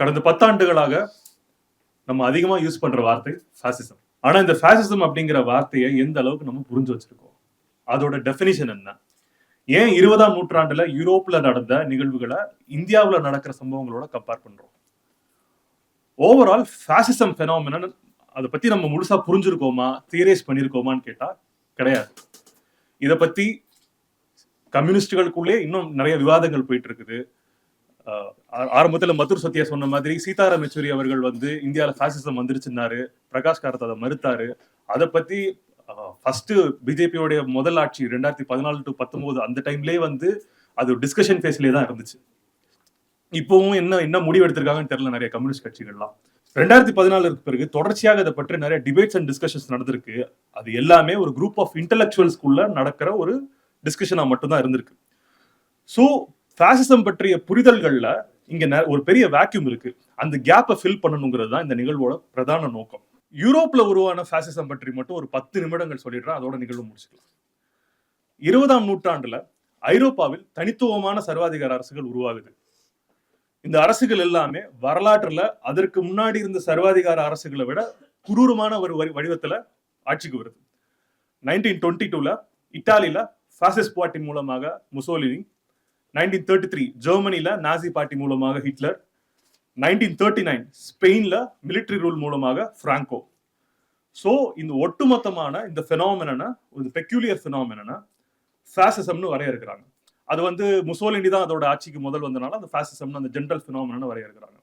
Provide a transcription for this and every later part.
கடந்த பத்தாண்டுகளாக நம்ம அதிகமாக யூஸ் பண்ணுற வார்த்தை ஃபேசிசம் ஆனால் இந்த ஃபேசிசம் அப்படிங்கிற வார்த்தையை எந்த அளவுக்கு நம்ம புரிஞ்சு வச்சிருக்கோம்? அதோட டெஃபினிஷன் என்ன? ஏன் இருபதாம் நூற்றாண்டுல யூரோப்ல நடந்த நிகழ்வுகளை இந்தியாவில் நடக்கிற சம்பவங்களோட கம்பேர் பண்றோம்? ஓவரால் ஃபேசிசம் ஃபெனாமினன் அதை பத்தி நம்ம முழுசா புரிஞ்சிருக்கோமா? தியரைஸ் பண்ணியிருக்கோமான்னு கேட்டா கிடையாது. இதை பத்தி கம்யூனிஸ்டுகளுக்குள்ளே இன்னும் நிறைய விவாதங்கள் போயிட்டு இருக்குது. ஆரம்பத்தில் மதுர் சத்யா சொன்ன மாதிரி சீதாராம் யெச்சூரி அவர்கள் வந்து இந்தியாவில் பாசிசம் வந்துருச்சுன்னாரு. பிரகாஷ் காரத் அதை மறுத்தாரு. அதை பத்தி ஃபர்ஸ்ட் பிஜேபியோடைய முதல் ஆட்சி ரெண்டாயிரத்தி பதினாலு டு பத்தொன்பது அந்த டைம்லயே வந்து அது டிஸ்கஷன் ஃபேஸ்லேயே தான் இருந்துச்சு. இப்பவும் என்ன என்ன முடிவு எடுத்திருக்காங்கன்னு தெரியல நிறைய கம்யூனிஸ்ட் கட்சிகள்லாம். ரெண்டாயிரத்தி பதினாலுக்கு பிறகு தொடர்ச்சியாக இதை பற்றி நிறைய டிபேட்ஸ் அண்ட் டிஸ்கஷன்ஸ் நடந்திருக்கு. அது எல்லாமே ஒரு குரூப் ஆஃப் இன்டலெக்சுவல்ஸ்குள்ள நடக்கிற ஒரு டிஸ்கஷனா மட்டும்தான் இருந்திருக்கு. ஸோ ஃபேசிசம் பற்றிய புரிதல்கள்ல இங்க நெ- ஒரு பெரிய வேக்யூம் இருக்கு. அந்த கேப்பை ஃபில் பண்ணணுங்கிறது தான் இந்த நிகழ்வோட பிரதான நோக்கம். யூரோப்ல உருவான ஃபேசிசம் பற்றி மட்டும் ஒரு பத்து நிமிடங்கள் சொல்லிடுறேன் அதோட நிகழ்வு முடிச்சுக்கலாம். இருபதாம் நூற்றாண்டுல ஐரோப்பாவில் தனித்துவமான சர்வாதிகார அரசுகள் உருவாகுது. இந்த அரசுகள் எல்லாமே வரலாற்றுல அதற்கு முன்னாடி இருந்த சர்வாதிகார அரசுகளை விட குரூரமான ஒரு வடி- வடிவத்துல ஆட்சிக்கு வருது. நைன்டீன் டுவெண்ட்டி டூல இட்டாலியில் ஃபாசிஸ்ட் பார்ட்டி மூலமாக முசோலினி நைன்டீன் தேர்ட்டி த்ரீ ஜெர்மனில நாசி பார்ட்டி மூலமாக ஹிட்லர். நைன்டீன் தேர்ட்டி நைன் ஸ்பெயின்ல மிலிட்டரி ரூல் மூலமாக பிராங்கோ. ஸோ இந்த ஒட்டுமொத்தமான இந்த ஃபெனாமினா ஒரு பெக்யூலியர் ஃபெனாமினா ஃபேசிசம்னு வரையறுக்கிறாங்க. அது வந்து முசோலினி தான் அதோட ஆட்சிக்கு முதல் வந்தனால அந்த ஃபேசிசம்னு அந்த ஜென்ரல் ஃபினாமினு வரையறுக்கிறாங்க.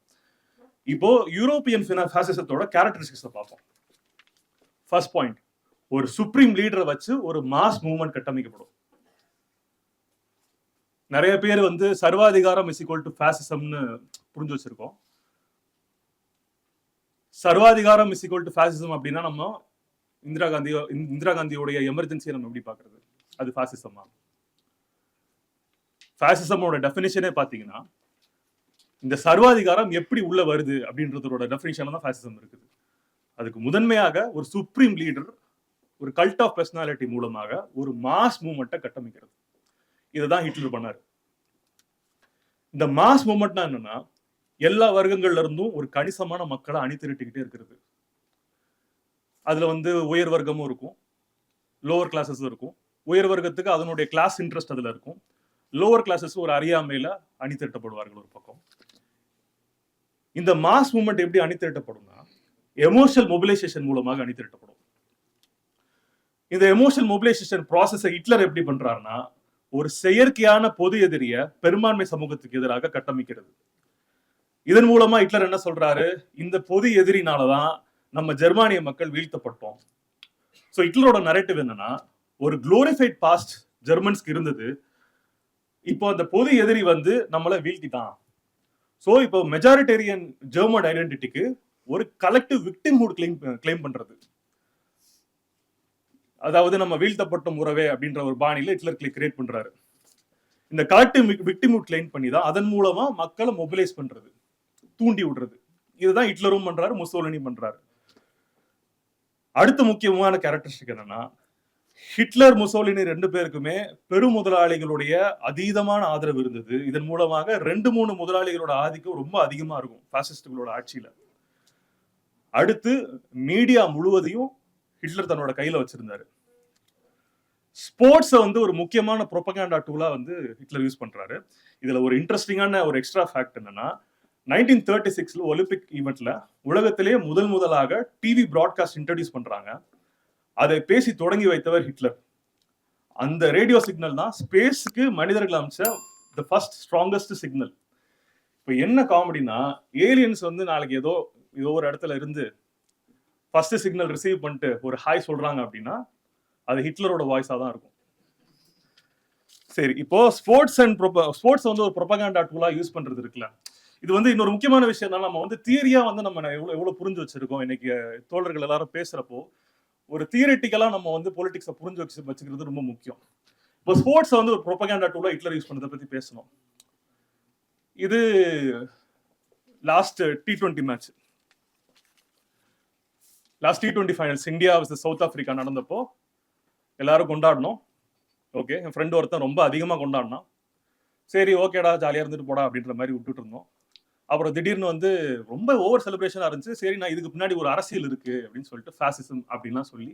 இப்போ யூரோப்பியன் ஃபேசிசத்தோட கேரக்டரிஸ்டிக்ஸை பார்ப்போம். ஃபர்ஸ்ட் பாயிண்ட் ஒரு சுப்ரீம் லீடரை வச்சு ஒரு மாஸ் மூவ்மெண்ட் கட்டமைக்கப்படும். நிறைய பேர் வந்து சர்வாதிகாரம் இஸ் ஈக்குவல் டு ஃபேசிசம்னு புரிஞ்சு வச்சிருக்கோம். சர்வாதிகாரம் இஸ் ஈக்குவல் டு ஃபேசிசம் அப்படின்னா நம்ம இந்திரா காந்தி இந்திரா காந்தியோடைய எமர்ஜென்சியை நம்ம எப்படி பார்க்கறது? அது ஃபேசிசமா ஃபாசிசமோட டெஃபினிஷனே பார்த்தீங்கன்னா இந்த சர்வாதிகாரம் எப்படி உள்ள வருது அப்படின்றதோட டெஃபினிஷன் தான் ஃபாசிசம் இருக்குது. அதுக்கு முதன்மையாக ஒரு சுப்ரீம் லீடர் ஒரு கல்ட் ஆஃப் பர்சனாலிட்டி மூலமாக ஒரு மாஸ் மூவ்மெண்ட்டை கட்டமைக்கிறது. இதுதான் ஹிட்லர் பண்ணார். இந்த மாஸ் மூமெண்ட்னா என்னன்னா எல்லா வர்க்கங்கள்ல இருந்தும் ஒரு கணிசமான மக்களை அணி திரட்டிக்கிட்டே இருக்கிறது. அதுல வந்து உயர் வர்க்கமும் இருக்கும் லோவர் கிளாஸஸும் இருக்கும். உயர் வர்க்கத்துக்கு அதனுடைய கிளாஸ் இன்ட்ரெஸ்ட் அதுல இருக்கும். லோவர் கிளாஸஸ் ஒரு அறியாமையில அணி திரட்டப்படுவார்கள் ஒரு பக்கம். இந்த மாஸ் மூமெண்ட் எப்படி அணி திரட்டப்படும்னா எமோஷனல் மொபிலைசேஷன் மூலமாக அணி திரட்டப்படும் இந்த எமோஷனல் மொபிலைசேஷன் ப்ராசஸை ஹிட்லர் எப்படி பண்றாருன்னா ஒரு செயற்கையான பொது எதிரிய பெரும்பான்மை சமூகத்துக்கு எதிராக கட்டமைக்கிறது. இதன் மூலமா ஹிட்லர் என்ன சொல்றாரு? இந்த பொது எதிரினாலதான் நம்ம ஜெர்மானிய மக்கள் வீழ்த்தப்பட்டோம். ஸோ ஹிட்லரோட நரேட்டிவ் என்னன்னா ஒரு குளோரிஃபைட் பாஸ்ட் ஜெர்மன்ஸ்க்கு இருந்தது. இப்போ அந்த பொது எதிரி வந்து நம்மளை வீழ்த்திட்டான். ஸோ இப்போ மெஜாரிட்டேரியன் ஜெர்மன் ஐடென்டிட்டிக்கு ஒரு கலெக்டிவ் விக்டிம்ஹுட் கிளைம் கிளைம் பண்றது. அதாவது நம்ம வீழ்த்தப்பட்ட உறவே அப்படின்ற ஒரு பாணியில ஹிட்லர் கிரியேட் பண்றாரு. இந்த கலெக்டிவ் விக்டிம்ஹுட் கிளைம் பண்ணி தான் அதன் மூலமா மக்களை மொபிலைஸ் பண்றது. தூண்டி விடுறது. இதுதான் ஹிட்லரும் பண்றாரு முசோலினி பண்றாரு. அடுத்த முக்கியமான கேரக்டரிஸ்டிக் என்னன்னா ஹிட்லர் முசோலினி ரெண்டு பேருக்குமே பெரும் முதலாளிகளுடைய அதீதமான ஆதரவு இருந்தது. இதன் மூலமாக ரெண்டு மூணு முதலாளிகளோட ஆதிக்கம் ரொம்ப அதிகமா இருக்கும் பாசிஸ்டுகளோட ஆட்சியில. அடுத்து மீடியா முழுவதையும் ஹிட்லர் தன்னோட கையில வச்சிருந்தாரு. ஸ்போர்ட்ஸை வந்து ஒரு முக்கியமான ப்ரொபகேண்டா டூலா வந்து ஹிட்லர் யூஸ் பண்றாரு. இதுல ஒரு இன்ட்ரெஸ்டிங்கான ஒரு எக்ஸ்ட்ரா ஃபேக்ட் என்னன்னா நைன்டீன் தேர்ட்டி சிக்ஸ்ல ஒலிம்பிக் ஈவெண்ட்ல உலகத்திலேயே முதல் முதலாக டிவி ப்ராட்காஸ்ட் இன்ட்ரடியூஸ் பண்றாங்க. அதை பேசி தொடங்கி வைத்தவர் ஹிட்லர். அந்த ரேடியோ சிக்னல் தான் ஸ்பேஸுக்கு மனிதர்கள் அமைச்ச த ஃபர்ஸ்ட் ஸ்ட்ராங்கஸ்ட் சிக்னல் இப்போ என்ன காமெடினா ஏலியன்ஸ் வந்து நாளைக்கு ஏதோ ஏதோ ஒரு இடத்துல இருந்து ஃபர்ஸ்ட் சிக்னல் ரிசீவ் பண்ணிட்டு ஒரு ஹாய் சொல்றாங்க அப்படின்னா அது ஹிட்லரோட வாய்ஸாக தான் இருக்கும். சரி இப்போ ஸ்போர்ட்ஸ் அண்ட் ஸ்போர்ட்ஸ் வந்து ஒரு ப்ரொபகாண்டா டூலா யூஸ் பண்றது இருக்குல்ல. இது வந்து இன்னொரு முக்கியமான விஷயம் தான் நம்ம வந்து தியரியா வந்து நம்ம எவ்வளோ எவ்வளோ புரிஞ்சு வச்சிருக்கோம். இன்னைக்கு தோழர்கள் எல்லாரும் பேசுறப்போ ஒரு தியரிட்டிக்கலா நம்ம வந்து பொலிட்டிக்ஸை புரிஞ்சு வச்சு வச்சுக்கிறது ரொம்ப முக்கியம். இப்போ ஸ்போர்ட்ஸ் வந்து ஒரு ப்ரொபகாண்டா டூலா ஹிட்லர் யூஸ் பண்ணுறதை பத்தி பேசணும். இது last T twenty match last T twenty finals India versus South Africa நடந்தப்போ எல்லாரும் கொண்டாடணும் ஓகே என் ஃப்ரெண்டு ஒருத்தன் ரொம்ப அதிகமாக கொண்டாடினான். சரி ஓகேடா ஜாலியாக இருந்துட்டு போடா அப்படின்ற மாதிரி விட்டுட்டு இருந்தோம். அப்புறம் திடீர்னு வந்து ரொம்ப ஓவர் செலிப்ரேஷனாக இருந்துச்சு. சரி நான் இதுக்கு பின்னாடி ஒரு அரசியல் இருக்குது அப்படின்னு சொல்லிட்டு ஃபேசிசம் அப்படின்லாம் சொல்லி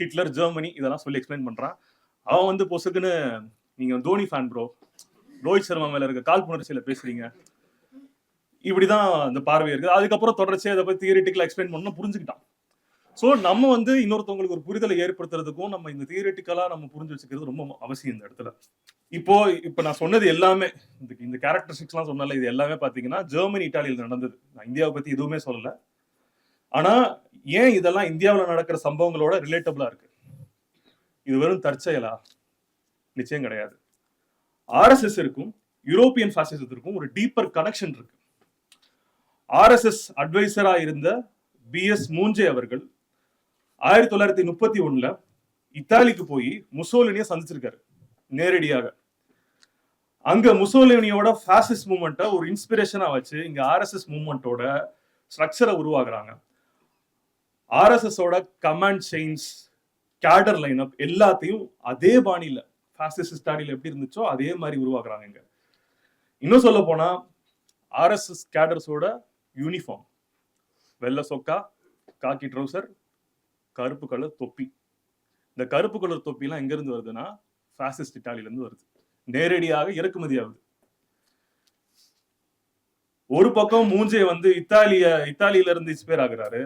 ஹிட்லர் ஜெர்மனி இதெல்லாம் சொல்லி எக்ஸ்பிளைன் பண்ணுறான் அவன் வந்து பொசுக்குன்னு நீங்கள் தோனி ஃபேன் ப்ரோ ரோஹித் சர்மா மேலே இருக்க பேசுகிறீங்க இப்படி தான் அந்த பார்வை இருக்குது. அதுக்கப்புறம் தொடர்ச்சியாக அதை பற்றி தியரிட்டிக்கலாக எக்ஸ்பிளைன் பண்ணணும் புரிஞ்சுக்கிட்டான். ஸோ நம்ம வந்து இன்னொருத்தவங்களுக்கு ஒரு புரிதலை ஏற்படுத்துறதுக்கும் நம்ம இந்த தியரட்டிக்கலாக நம்ம புரிஞ்சு வச்சுக்கிறது ரொம்ப அவசியம் இந்த இடத்துல. இப்போ இப்போ நான் சொன்னது எல்லாமே இந்த இந்த கேரக்டரிஸ்டிக்ஸ்லாம் சொன்னால இது எல்லாமே பார்த்தீங்கன்னா ஜெர்மனி இட்டாலியில் நடந்தது. நான் இந்தியாவை பற்றி எதுவுமே சொல்லலை. ஆனால் ஏன் இதெல்லாம் இந்தியாவில் நடக்கிற சம்பவங்களோட ரிலேட்டபிளா இருக்கு? இது வெறும் தற்செயலா? நிச்சயம் கிடையாது. ஆர்எஸ்எஸ் இருக்கும் யூரோப்பியன் ஃபாசிசத்திற்கும் ஒரு டீப்பர் கனெக்ஷன் இருக்கு. ஆர்எஸ்எஸ் அட்வைசரா இருந்த பி எஸ் மூஞ்சே அவர்கள் ஆயிரத்தி தொள்ளாயிரத்தி முப்பத்தி ஒண்ணுல இத்தாலிக்கு போய் முசோலினிய சந்திச்சிருக்காரு நேரடியாக. அங்க முசோலினியோட ஃபாசிஸ்ட் மூமெண்ட்டை ஒரு இன்ஸ்பிரேஷனா வச்சு இங்க ஆர்எஸ்எஸ் மூமெண்ட்டோட ஸ்ட்ரக்சரை உருவாக்குறாங்க. ஆர்எஸ்எஸோட கமாண்ட் செயின்ஸ் கேடர் லைனப் எல்லாத்தையும் அதே பாணியில ஃபாசிஸ்ட் ஸ்டாடியில் எப்படி இருந்துச்சோ அதே மாதிரி உருவாக்குறாங்க இங்க. இன்னும் சொல்ல போனா ஆர்எஸ்எஸ் கேடர்ஸோட யூனிஃபார்ம் வெள்ளை சொக்கா காக்கி ட்ரௌசர் கருப்பு கலர் தொப்பி. இந்த கருப்பு கலர் தொப்பிலாம் எங்கேருந்து வருதுன்னா ஃபாசிஸ்ட் இட்டாலியிலேருந்து வருது. நேரடியாக இறக்குமதி ஆகுது. ஒரு பக்கம் மூஞ்சே வந்து இத்தாலிய இத்தாலியில இருந்து இன்ஸ்பயர் ஆகுறாரு.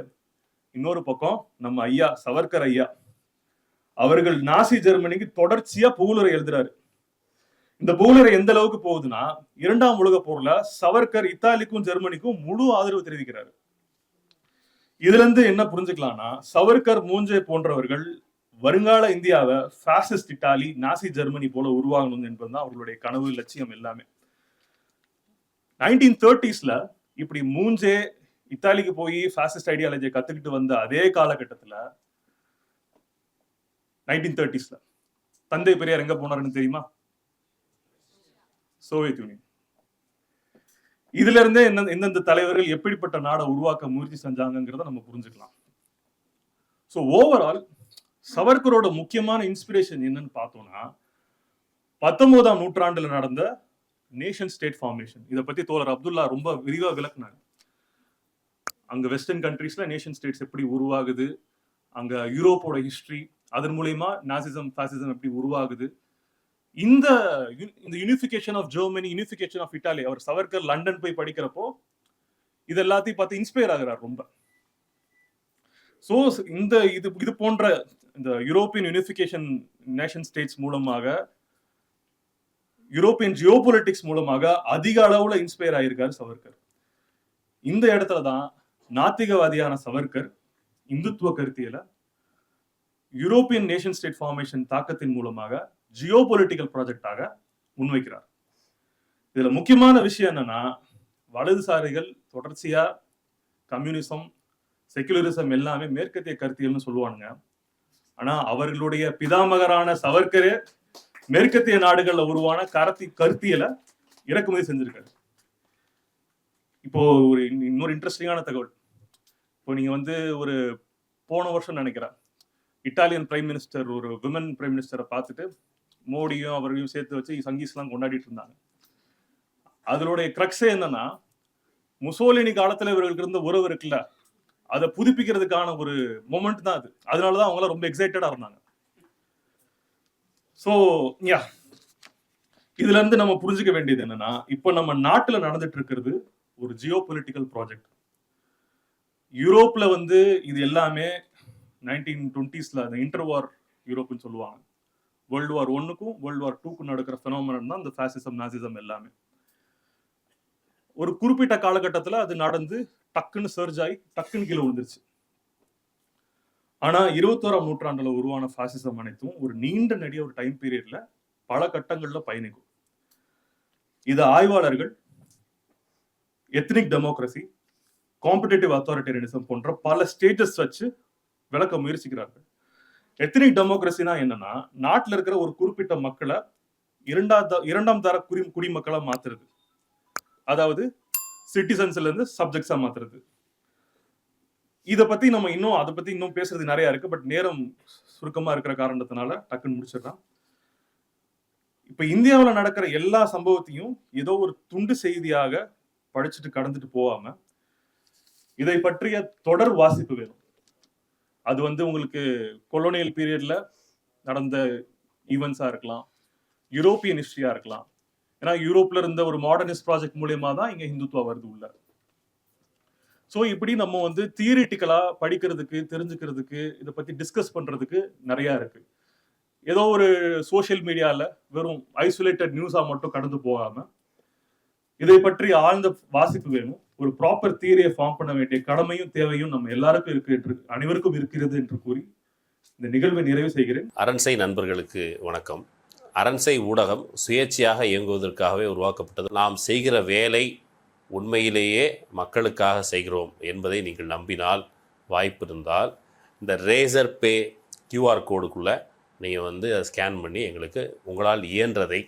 இன்னொரு பக்கம் நம்ம ஐயா சவர்கர் ஐயா. அவர்கள் நாசி ஜெர்மனிக்கு தொடர்ச்சியா புகழுரை எழுதுறாரு. இந்த புகழுரை எந்த அளவுக்கு போகுதுன்னா இரண்டாம் உலக போர்ல சவர்கர் இத்தாலிக்கும் ஜெர்மனிக்கும் முழு ஆதரவு தெரிவிக்கிறாரு. இதுல இருந்து என்ன புரிஞ்சுக்கலாம்னா சவர்கர் மூஞ்சே போன்றவர்கள் வருங்கால இந்தியாவை ஃபேசிஸ்ட் இட்டாலி நாசி ஜெர்மனி போல உருவாகணும் என்பதுதான் அவர்களுடைய கனவு லட்சியம் எல்லாமே. நைன்டீன் தேர்ட்டிஸ்ல இப்படி மூஞ்சே இத்தாலிக்கு போய் ஃபேசிஸ்ட் ஐடியாலஜியை கத்துக்கிட்டு வந்த அதே காலகட்டத்துல நைன்டீன் தேர்ட்டிஸ்ல தந்தை பெரியார் எங்க போனாருன்னு தெரியுமா? சோவியத் யூனியன் இதுல இருந்தே என்ன எந்தெந்த தலைவர்கள் எப்படிப்பட்ட நாடை உருவாக்க முயற்சி செஞ்சாங்கிறத நம்ம புரிஞ்சுக்கலாம். ஸோ ஓவரால் சவர்கரோட முக்கியமான இன்ஸ்பிரேஷன் என்னன்னு பார்த்தோம்னா பத்தொன்பதாம் நூற்றாண்டுல நடந்த நேஷன் ஸ்டேட் ஃபார்மேஷன் இதை பத்தி தோழர் அப்துல்லா ரொம்ப விரிவாக விளக்குனாங்க அங்க வெஸ்டர்ன் கண்ட்ரீஸ்ல நேஷன் ஸ்டேட்ஸ் எப்படி உருவாகுது அங்க யூரோப்போட ஹிஸ்டரி அதன் மூலயமா நாசிசம் ஃபாசிசம் எப்படி உருவாகுது இந்த இந்த unification of Germany unification of Italy our Savarkar London போய் படிக்கிறப்போ இது எல்லாத்தையும் பார்த்து இன்ஸ்பயர் ஆகிறார் ரொம்ப. ஸோ இந்த இது இது போன்ற இந்த யூரோப்பியன் யூனிஃபிகேஷன் நேஷன் ஸ்டேட்ஸ் மூலமாக யூரோப்பியன் ஜியோபொலிட்டிக்ஸ் மூலமாக அதிக அளவுல இன்ஸ்பயர் ஆயிருக்காரு சவர்கர் இந்த இடத்துல தான் நாத்திகவாதியான சவர்கர் இந்துத்துவ கருத்தியல யூரோப்பியன் நேஷன் ஸ்டேட் ஃபார்மேஷன் தாக்கத்தின் மூலமாக ஜியோ பொலிட்டிக்கல் ப்ராஜெக்டாக முன்வைக்கிறார். இதுல முக்கியமான விஷயம் என்னன்னா வலதுசாரிகள் தொடர்ச்சியா கம்யூனிசம் செக்குலரிசம் எல்லாமே மேற்கத்திய கருத்தியல்னு சொல்லுவானுங்க. ஆனா அவர்களுடைய பிதாமகரான சவர்கரே மேற்கத்திய நாடுகள்ல உருவான கரத்தி கருத்தியலை இறக்குமதி செஞ்சிருக்காரு. இப்போ ஒரு இன்னொரு இன்ட்ரெஸ்டிங்கான தகவல். இப்போ நீங்க வந்து ஒரு போன வருஷம் நினைக்கிறேன். இட்டாலியன் பிரைம் மினிஸ்டர் ஒரு விமன் பிரைம் மினிஸ்டரை பார்த்துட்டு மோடியும் அவர்களையும் சேர்த்து வச்சு சங்கீஸ்லாம் கொண்டாடிட்டு இருந்தாங்க. அதனுடைய கிரக்ஸே என்னன்னா முசோலினி காலத்துல இவர்களுக்கு இருந்த உறவு இருக்குல்ல அதை புதுப்பிக்கிறதுக்கான ஒரு மொமெண்ட் தான் அது. அதனாலதான் அவங்களாம் ரொம்ப எக்ஸைட்டடா இருந்தாங்க. ஸோ யா இதுல இருந்து நம்ம புரிஞ்சுக்க வேண்டியது என்னன்னா இப்போ நம்ம நாட்டுல நடந்துட்டு இருக்கிறது ஒரு ஜியோ பொலிட்டிக்கல் ப்ராஜெக்ட் யூரோப்ல வந்து இது எல்லாமே நைன்டீன் டுவெண்ட்டிஸ்ல அந்த இன்டர்வார் யூரோப்னு சொல்லுவாங்க. வேர்ல்டு வார் ஒன்னுக்கும் வேர்ல்டு வார் டூக்கும் நடக்கிற ஃபெனோமனன் தான் இந்த ஃபேசிசம் நாசிசம் எல்லாமே. ஒரு குறிப்பிட்ட காலகட்டத்தில் அது நடந்து டக்குன்னு சர்ஜ் ஆகி டக்குன்னு கீழே விழுந்துருச்சு. ஆனா இருபத்தோராம் நூற்றாண்டுல உருவான ஃபாசிசம் அனைத்தும் ஒரு நீண்ட நெடிய ஒரு டைம் பீரியட்ல பல கட்டங்கள்ல பயணிக்கும். இது ஆய்வாளர்கள் எத்னிக் டெமோக்ரஸி காம்படிட்டிவ் அத்தாரிட்டேரியனிசம் போன்ற பல ஸ்டேட்டஸ் வச்சு விளக்க முயற்சிக்கிறார்கள். எத்தனிக் டெமோக்ரஸினா என்னன்னா நாட்டில் இருக்கிற ஒரு குறிப்பிட்ட மக்களை இரண்டாம் இரண்டாம் தர குடி குடிமக்களாக மாத்துறது. அதாவது சிட்டிசன்ஸ்ல இருந்து சப்ஜெக்ட்ஸா மாத்துறது. இதை பத்தி நம்ம இன்னும் அதை பத்தி இன்னும் பேசுறது நிறைய இருக்கு. பட் நேரம் சுருக்கமா இருக்கிற காரணத்தினால டக்குன்னு முடிச்சிடலாம். இப்ப இந்தியாவில் நடக்கிற எல்லா சம்பவத்தையும் ஏதோ ஒரு துண்டு செய்தியாக படிச்சுட்டு கடந்துட்டு போகாம இதை பற்றிய தொடர் வாசிப்பு வேணும். அது வந்து உங்களுக்கு கொலோனியல் பீரியட்ல நடந்த ஈவெண்ட்ஸாக இருக்கலாம் யூரோப்பியன் ஹிஸ்ட்ரியாக இருக்கலாம். ஏன்னா யூரோப்ல இருந்த ஒரு மாடர்னிஸ்ட் ப்ராஜெக்ட் மூலயமா தான் இங்கே ஹிந்துத்துவா வருது உள்ள. ஸோ இப்படி நம்ம வந்து தியரிட்டிக்கலாக படிக்கிறதுக்கு தெரிஞ்சுக்கிறதுக்கு இதை பற்றி டிஸ்கஸ் பண்ணுறதுக்கு நிறையா இருக்குது ஏதோ ஒரு சோஷியல் மீடியாவில் வெறும் ஐசோலேட்டட் நியூஸாக மட்டும் கடந்து போகாமல் இதை பற்றி ஆழ்ந்த வாசிப்பு வேணும். ஒரு ப்ராப்பர் தியரியை ஃபார்ம் பண்ண வேண்டிய கடமையும் தேவையும் நம்ம எல்லாருக்கும் இருக்கு அனைவருக்கும் இருக்கிறது என்று கூறி இந்த நிகழ்வை நிறைவு செய்கிறேன். அரண்சை நண்பர்களுக்கு வணக்கம். அரண்சை ஊடகம் சுயேட்சையாக இயங்குவதற்காகவே உருவாக்கப்பட்டது. நாம் செய்கிற வேலை உண்மையிலேயே மக்களுக்காக செய்கிறோம் என்பதை நீங்கள் நம்பினால் வாய்ப்பு இருந்தால் இந்த ரேசர் பே கியூஆர் கோடுக்குள்ளே நீங்கள் வந்து அதை ஸ்கேன் பண்ணி எங்களுக்கு உங்களால் இயன்றதை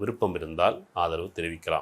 விருப்பம் இருந்தால் ஆதரவு தெரிவிக்கலாம்.